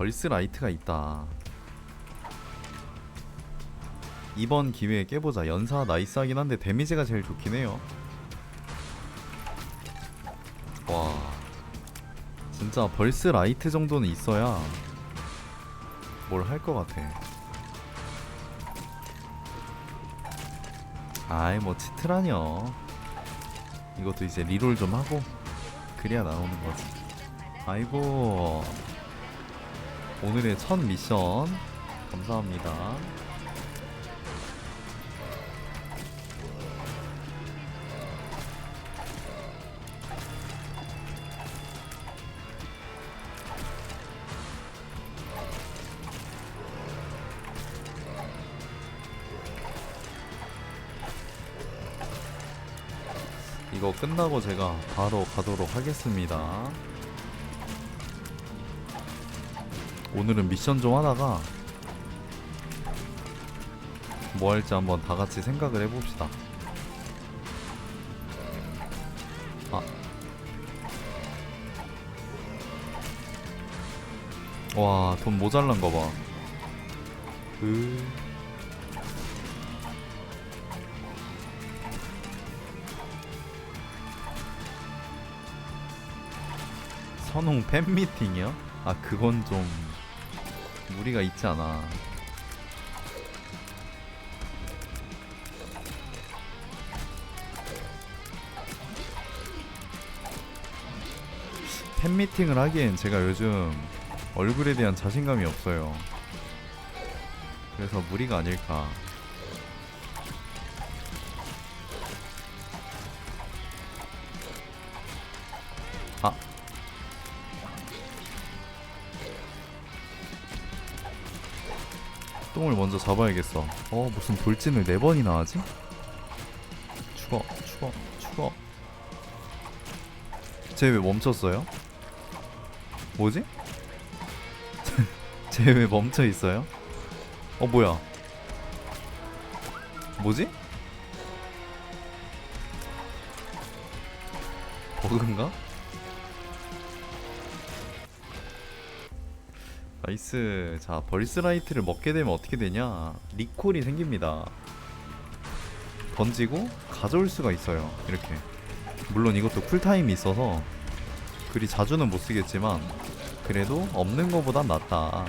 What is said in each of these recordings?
벌스 라이트가 있다. 이번 기회에 깨보자. 연사 나이스하긴 한데 데미지가 제일 좋긴 해요. 와. 진짜 벌스 라이트 정도는 있어야 뭘 할 것 같아. 아이 뭐 치트라뇨. 이것도 이제 리롤 좀 하고 그래야 나오는 거지. 아이고 오늘의 첫 미션 감사합니다. 이거 끝나고 제가 바로 가도록 하겠습니다. 오늘은 미션 좀 하다가 뭐 할지 한번 다 같이 생각을 해봅시다. 아. 와, 돈 모자란 거 봐. 으. 선홍 팬미팅이요? 아 그건 좀 무리가 있지 않아. 팬미팅을 하기엔 제가 요즘 얼굴에 대한 자신감이 없어요. 그래서 무리가 아닐까 똥을 먼저 잡아야겠어. 어, 무슨 돌진을 네 번이나 하지? 죽어, 죽어, 죽어. 쟤 왜 멈췄어요? 뭐지? 쟤 왜 멈춰 있어요? 어, 뭐야? 뭐지? 버그인가? 나이스. 자 벌스라이트를 먹게 되면 어떻게 되냐? 리콜이 생깁니다. 던지고 가져올 수가 있어요 이렇게. 물론 이것도 쿨타임이 있어서 그리 자주는 못 쓰겠지만 그래도 없는 거보단 낫다.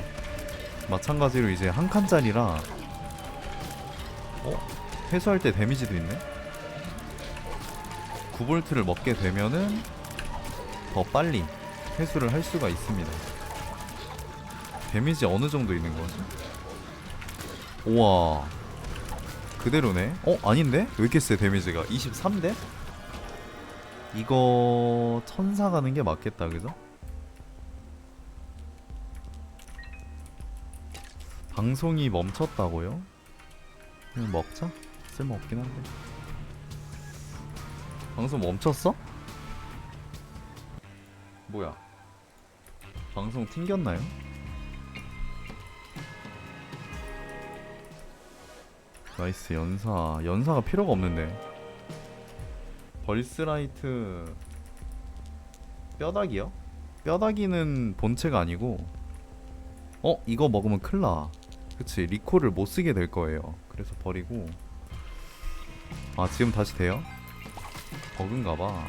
마찬가지로 이제 한 칸짜리라 어? 회수할 때 데미지도 있네? 9볼트를 먹게 되면은 더 빨리 회수를 할 수가 있습니다 데미지 어느 정도 있는 거지? 우와 그대로네? 어? 아닌데? 왜 이렇게 세 데미지가 23대? 이거 천사 가는 게 맞겠다 그죠? 방송이 멈췄다고요? 그냥 먹자? 쓸모없긴 한데 방송 멈췄어? 뭐야 방송 튕겼나요? 나이스 연사. 연사가 필요가 없는데. 벌스라이트. 뼈다귀요? 뼈다귀는 본체가 아니고. 어? 이거 먹으면 큰일나. 그치 리콜을 못 쓰게 될 거예요. 그래서 버리고. 아 지금 다시 돼요? 버그인가봐.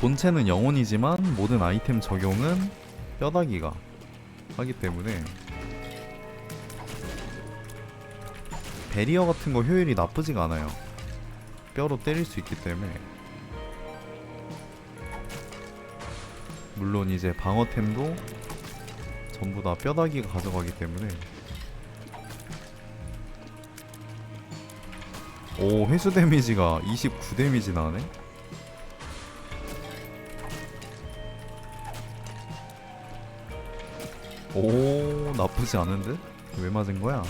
본체는 영혼이지만 모든 아이템 적용은 뼈다귀가 하기 때문에 베리어 같은 거 효율이 나쁘지가 않아요. 뼈로 때릴 수 있기 때문에. 물론 이제 방어템도 전부 다 뼈다귀가 가져가기 때문에. 오, 회수 데미지가 29 데미지 나네. 오, 나쁘지 않은데? 왜 맞은 거야?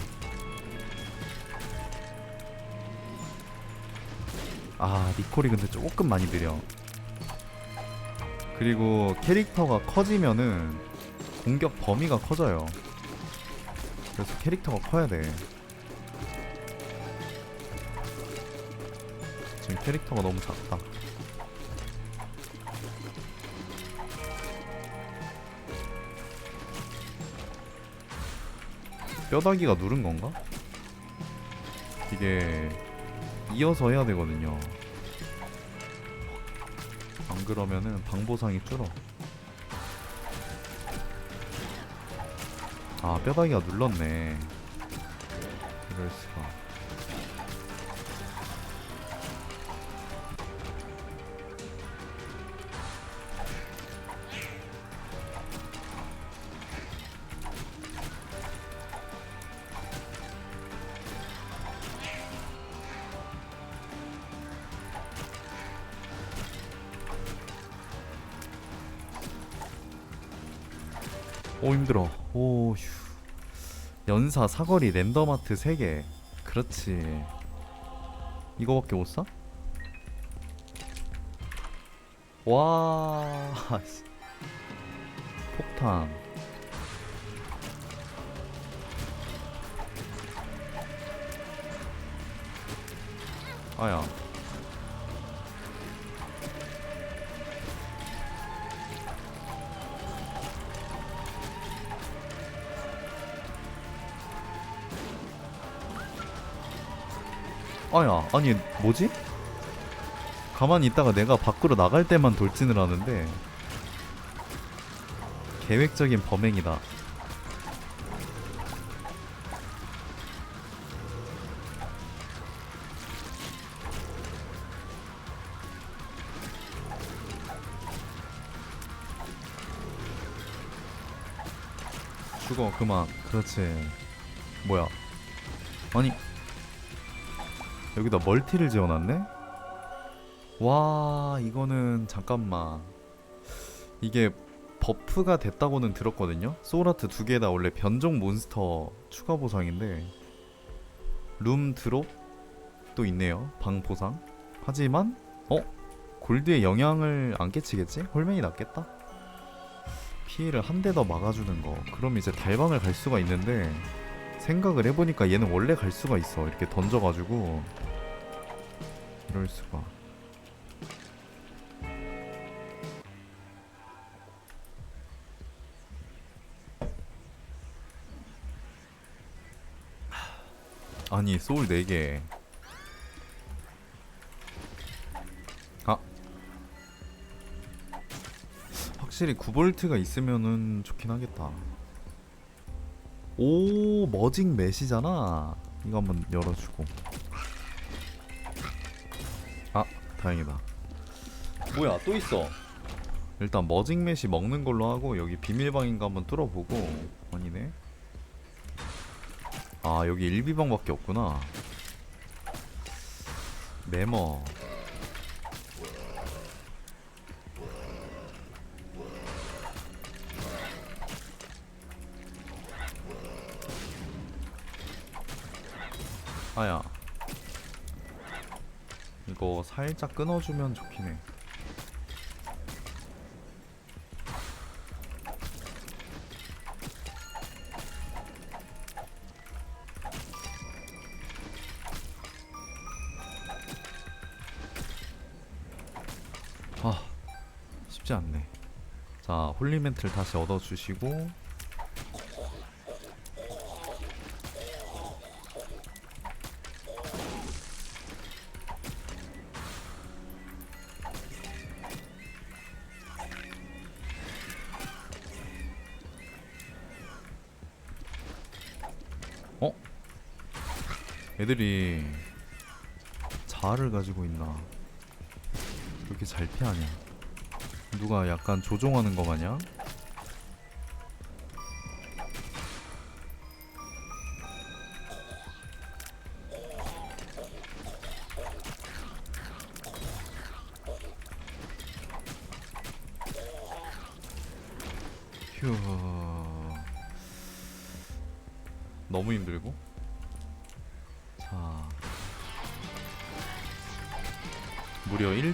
아 니콜이 근데 조금 많이 느려. 그리고 캐릭터가 커지면은 공격 범위가 커져요. 그래서 캐릭터가 커야 돼. 지금 캐릭터가 너무 작다. 뼈다귀가 누른 건가? 이게 이어서 해야 되거든요. 안 그러면은 방보상이 줄어. 아 뼈다귀가 눌렀네. 이럴 수가. 오 힘들어. 오 휴. 연사 사거리 랜덤아트 3개. 그렇지. 이거밖에 못 사? 와. 씨. 폭탄. 아야. 아야, 아니 뭐지? 가만히 있다가 내가 밖으로 나갈 때만 돌진을 하는데 계획적인 범행이다. 죽어 그만. 그렇지. 뭐야? 아니 여기다 멀티를 지어놨네? 와 이거는 잠깐만 이게 버프가 됐다고는 들었거든요 소울아트 두 개다 원래 변종 몬스터 추가 보상인데 룸 드롭 또 있네요 방 보상 하지만 어? 골드에 영향을 안 끼치겠지? 홀맨이 낫겠다 피해를 한 대 더 막아주는 거 그럼 이제 달방을 갈 수가 있는데 생각을 해보니까 얘는 원래 갈 수가 있어. 이렇게 던져가지고. 이럴 수가. 아니 소울 4개. 아. 확실히 9볼트가 있으면은 좋긴 하겠다 오 머징 메시잖아. 이거 한번 열어주고. 아 다행이다. 뭐야 또 있어. 일단 머징 메시 먹는 걸로 하고 여기 비밀방인가 한번 뚫어보고. 아니네. 아 여기 1비방밖에 없구나. 메머 아야. 이거 살짝 끊어주면 좋긴 해. 아 쉽지 않네. 자 홀리멘트를 다시 얻어주시고 어? 애들이 자아를 가지고 있나? 왜 이렇게 잘 피하냐? 누가 약간 조종하는 거 마냥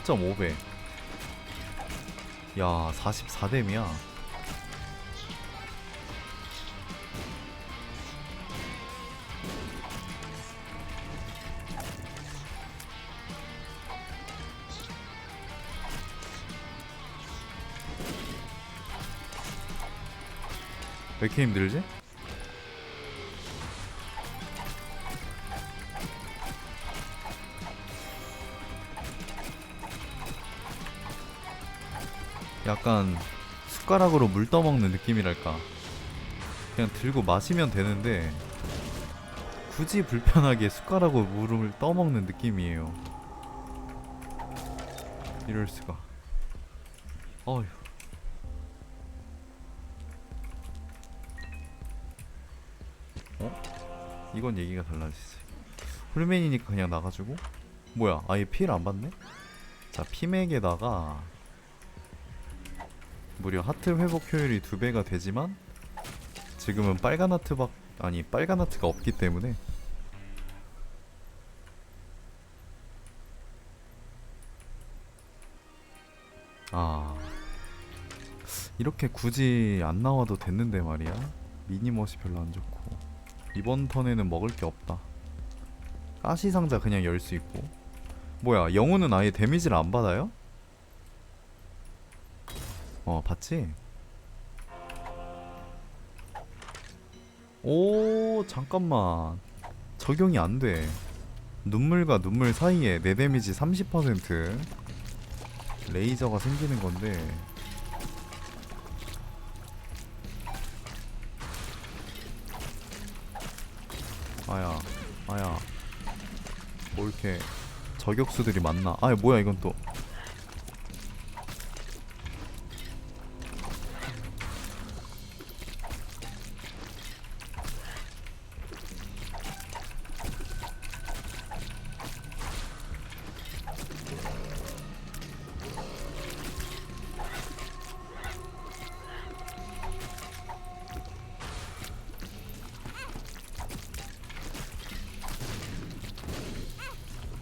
4.5배 야 44뎀이야 왜 이렇게 힘들지? 약간 숟가락으로 물 떠먹는 느낌이랄까. 그냥 들고 마시면 되는데 굳이 불편하게 숟가락으로 물을 떠먹는 느낌이에요. 이럴 수가. 어휴. 어? 이건 얘기가 달라지지. 풀맨이니까 그냥 나가지고 뭐야? 아예 피해를 안 받네? 자 피맥에다가 무려 하트 회복 효율이 두 배가 되지만 지금은 빨간 하트밖 아니 빨간 하트가 없기 때문에 아 이렇게 굳이 안 나와도 됐는데 말이야. 미니머시 별로 안 좋고. 이번 턴에는 먹을 게 없다. 가시 상자 그냥 열 수 있고. 뭐야 영혼은 아예 데미지를 안 받아요? 어 봤지? 오 잠깐만. 적용이 안돼. 눈물과 눈물 사이에 내 데미지 30% 레이저가 생기는 건데. 아야 아야. 뭐 이렇게 저격수들이 많나? 아 뭐야 이건 또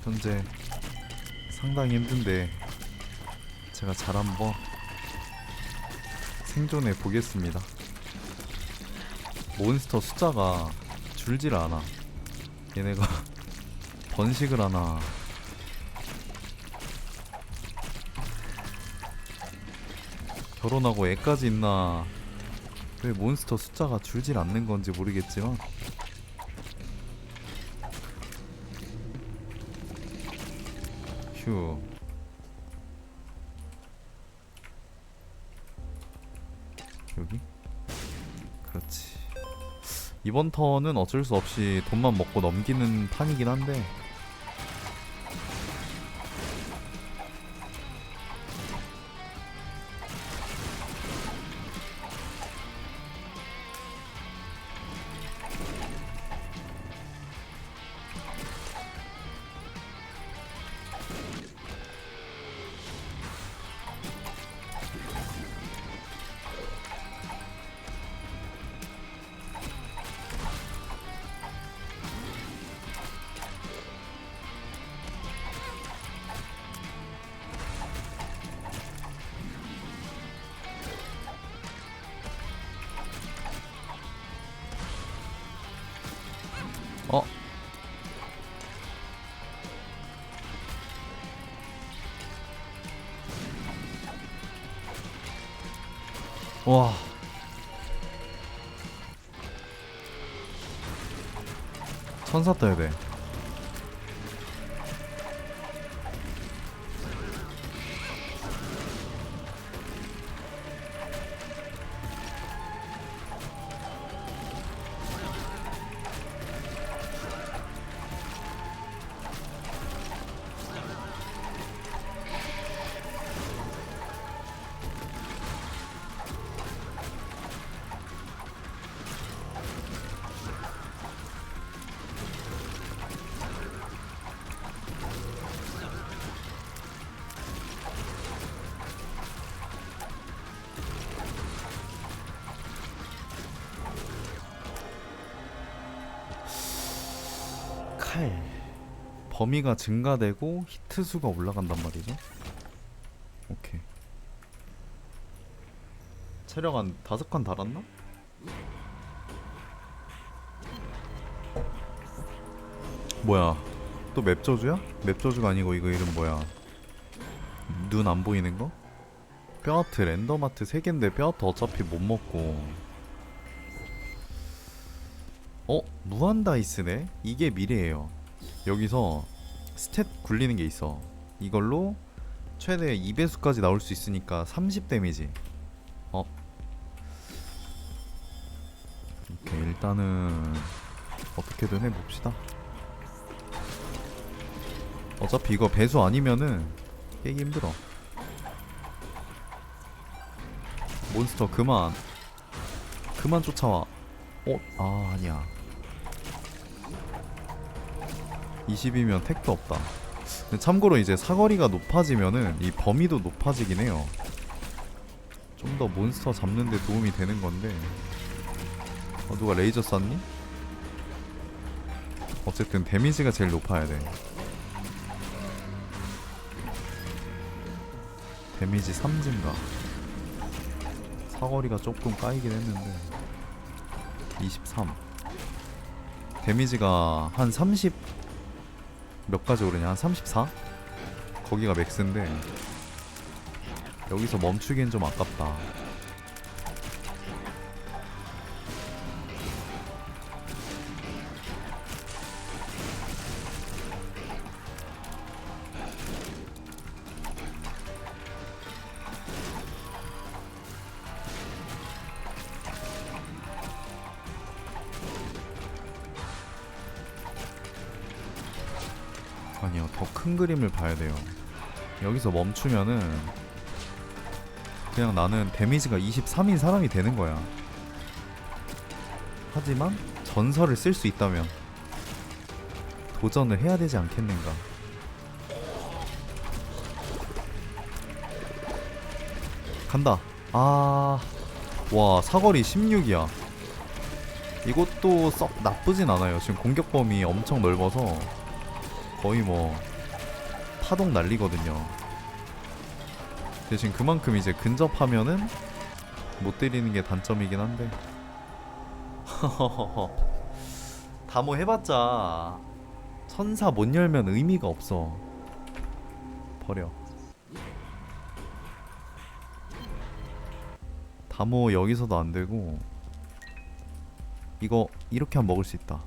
현재 상당히 힘든데 제가 잘 한번 생존해 보겠습니다. 몬스터 숫자가 줄질 않아. 얘네가 번식을 하나. 결혼하고 애까지 있나. 왜 몬스터 숫자가 줄질 않는 건지 모르겠지만 이번 턴은 어쩔 수 없이 돈만 먹고 넘기는 판이긴 한데 와. 천사 떠야 돼. 칼. 범위가 증가되고 히트 수가 올라간단 말이죠. 오케이. 체력 한 다섯 칸 달았나? 뭐야? 또 맵 저주야? 맵 저주가 아니고 이거 이름 뭐야? 눈 안 보이는 거? 뼈아트 랜덤아트 3개인데 뼈아트 어차피 못 먹고 어? 무한 다이스네? 이게 미래예요 여기서 스탯 굴리는 게 있어 이걸로 최대 2배수까지 나올 수 있으니까 30 데미지. 어. 오케이 일단은 어떻게든 해봅시다. 어차피 이거 배수 아니면은 깨기 힘들어. 몬스터 그만. 그만 쫓아와. 어? 아 아니야. 20이면 택도 없다. 참고로 이제 사거리가 높아지면은 이 범위도 높아지긴 해요. 좀 더 몬스터 잡는 데 도움이 되는 건데. 어, 누가 레이저 쐈니? 어쨌든 데미지가 제일 높아야 돼. 데미지 3 증가. 사거리가 조금 까이긴 했는데 23. 데미지가 한 30 몇 가지 오르냐? 한 34? 거기가 맥스인데 여기서 멈추기엔 좀 아깝다. 큰 그림을 봐야 돼요. 여기서 멈추면은 그냥 나는 데미지가 23인 사람이 되는 거야. 하지만 전설을 쓸 수 있다면 도전을 해야 되지 않겠는가. 간다. 아, 와 사거리 16이야. 이것도 썩 나쁘진 않아요. 지금 공격 범위 엄청 넓어서 거의 뭐 파동 날리거든요. 대신 그만큼 이제 근접하면은 못 때리는 게 단점이긴 한데. 다뭐 해봤자 천사 못 열면 의미가 없어. 버려. 다모 여기서도 안 되고 이거 이렇게 하면 먹을 수 있다.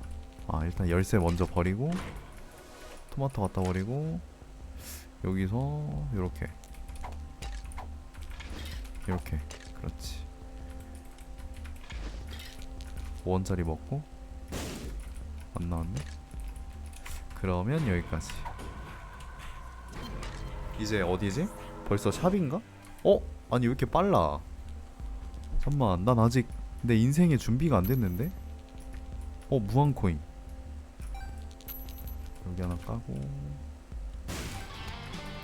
아 일단 열쇠 먼저 버리고 토마토 갖다 버리고 여기서 이렇게. 이렇게. 그렇지. 5원짜리 먹고. 안 나왔네. 그러면 여기까지. 이제 어디지? 벌써 샵인가? 어? 아니 왜 이렇게 빨라? 잠만 난 아직 내 인생의 준비가 안 됐는데? 어 무한코인. 여기 하나 까고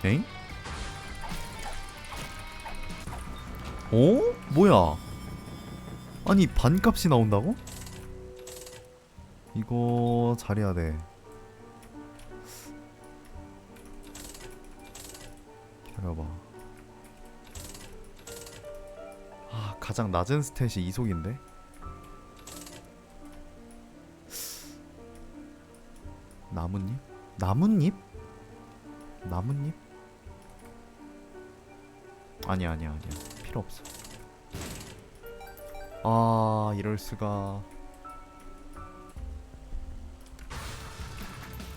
엥? 어? 뭐야? 아니 반값이 나온다고? 이거 잘해야 돼. 기다려봐. 아 가장 낮은 스탯이 이속인데? 나뭇잎? 나뭇잎? 나뭇잎? 아니야 아니야 아니야. 필요 없어. 아 이럴 수가.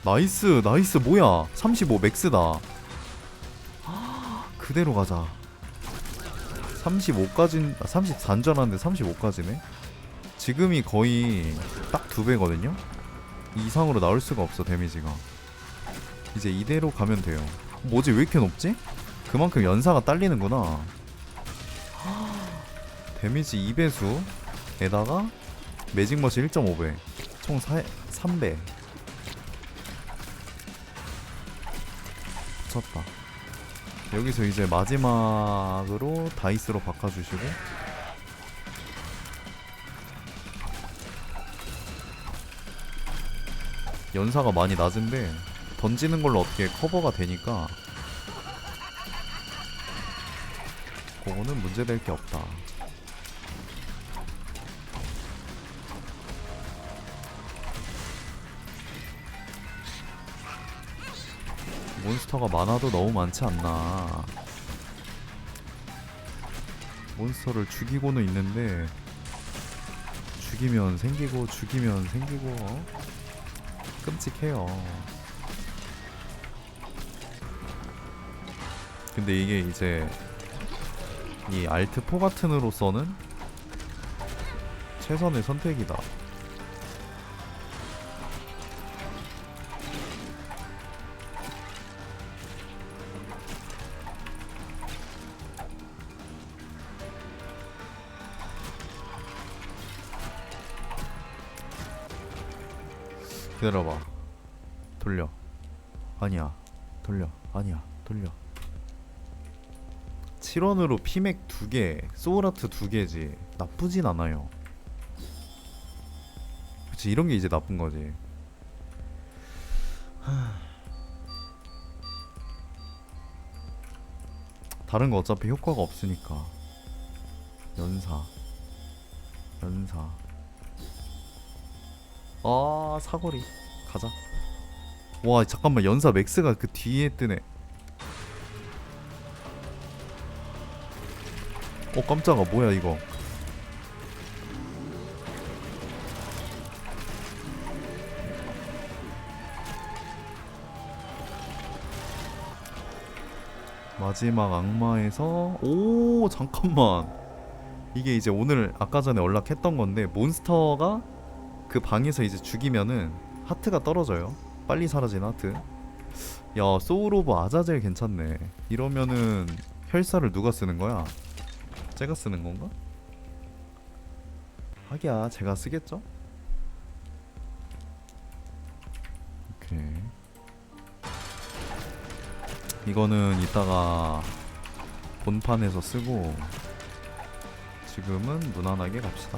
나이스 나이스. 뭐야? 35 맥스다. 그대로 가자. 35까진 아, 34인 줄 알았는데 35까지네? 지금이 거의 딱 두 배거든요? 이상으로 나올 수가 없어 데미지가. 이제 이대로 가면 돼요. 뭐지? 왜 이렇게 높지? 그만큼 연사가 딸리는구나. 데미지 2배수에다가 매직머시 1.5배. 총 4, 3배. 미쳤다. 여기서 이제 마지막으로 다이스로 바꿔주시고. 연사가 많이 낮은데 던지는 걸로 어떻게 커버가 되니까 그거는 문제될 게 없다. 몬스터가 많아도 너무 많지 않나. 몬스터를 죽이고는 있는데 죽이면 생기고 죽이면 생기고 어? 끔찍해요. 근데 이게 이제 이 알트 포 같은으로서는 최선의 선택이다. 기다려봐. 돌려. 아니야. 돌려. 아니야. 돌려. 7원으로 피맥 2개, 소울아트 2개지. 나쁘진 않아요. 그치, 이런 게 이제 나쁜 거지. 하... 다른 거 어차피 효과가 없으니까. 연사. 연사. 아, 사거리. 가자. 와, 잠깐만. 연사 맥스가 그 뒤에 뜨네. 어 깜짝아 뭐야 이거. 마지막 악마에서 오 잠깐만. 이게 이제 오늘 아까 전에 연락했던 건데 몬스터가 그 방에서 이제 죽이면은 하트가 떨어져요. 빨리 사라진 하트. 야 소울 오브 아자젤 괜찮네. 이러면은 혈사를 누가 쓰는 거야 제가 쓰는 건가? 하기야 제가 쓰겠죠? 오케이 이거는 이따가 본판에서 쓰고 지금은 무난하게 갑시다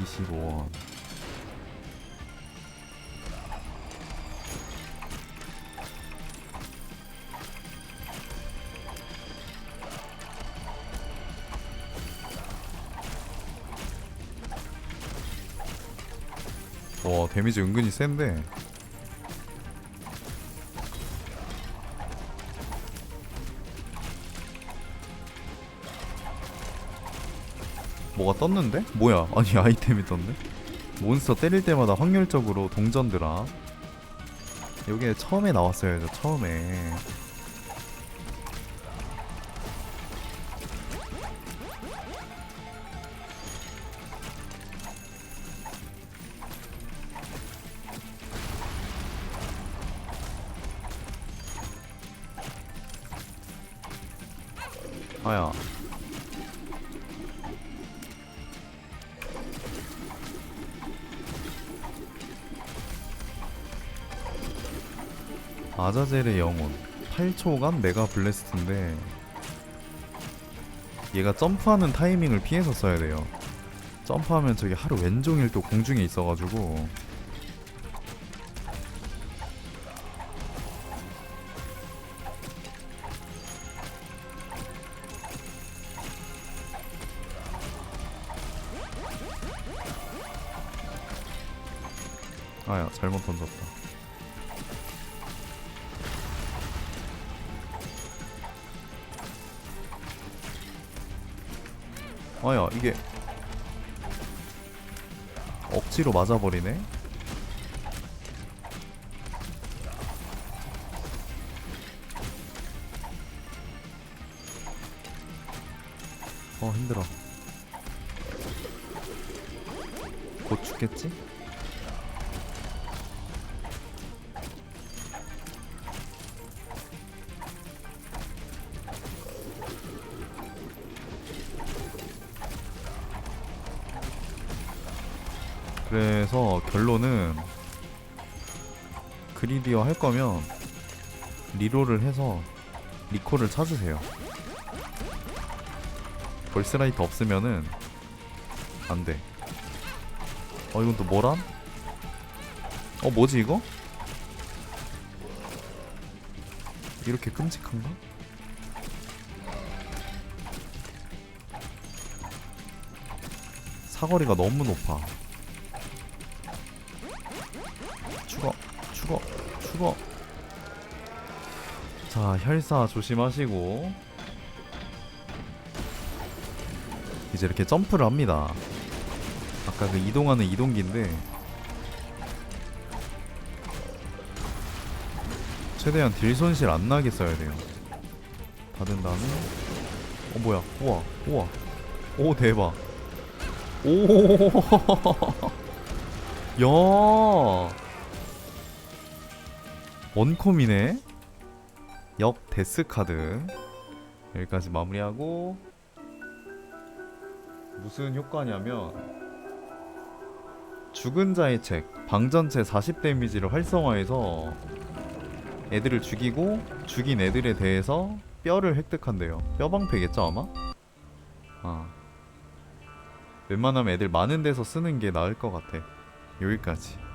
25원 데미지 은근히 센데. 뭐가 떴는데? 뭐야? 아니 아이템이 떴네. 몬스터 때릴 때마다 확률적으로 동전드라 요게 처음에 나왔어야죠 처음에 아야 아자젤의 영혼. 8초간 메가 블래스트인데 얘가 점프하는 타이밍을 피해서 써야 돼요. 점프하면 저기 하루 왼종일 또 공중에 있어가지고 아야 잘못 던졌다. 아야 이게 억지로 맞아버리네? 어 힘들어. 곧 죽겠지? 그래서 결론은 그리디어 할 거면 리롤을 해서 리콜을 찾으세요. 벌스라이트 없으면은 안 돼. 어 이건 또 뭐람? 어 뭐지 이거? 이렇게 끔찍한가? 사거리가 너무 높아. 죽어 자 혈사 조심하시고 이제 이렇게 점프를 합니다 아까 그 이동하는 이동기인데 최대한 딜 손실 안 나게 써야 돼요. 받은 다음에 어 뭐야? 우와 우와 오 대박. 오. 야. 원콤이네. 역 데스 카드. 여기까지 마무리하고 무슨 효과냐면 죽은 자의 책 방전체 40 데미지를 활성화해서 애들을 죽이고 죽인 애들에 대해서 뼈를 획득한대요. 뼈방패겠죠 아마? 아. 웬만하면 애들 많은 데서 쓰는 게 나을 것 같아. 여기까지.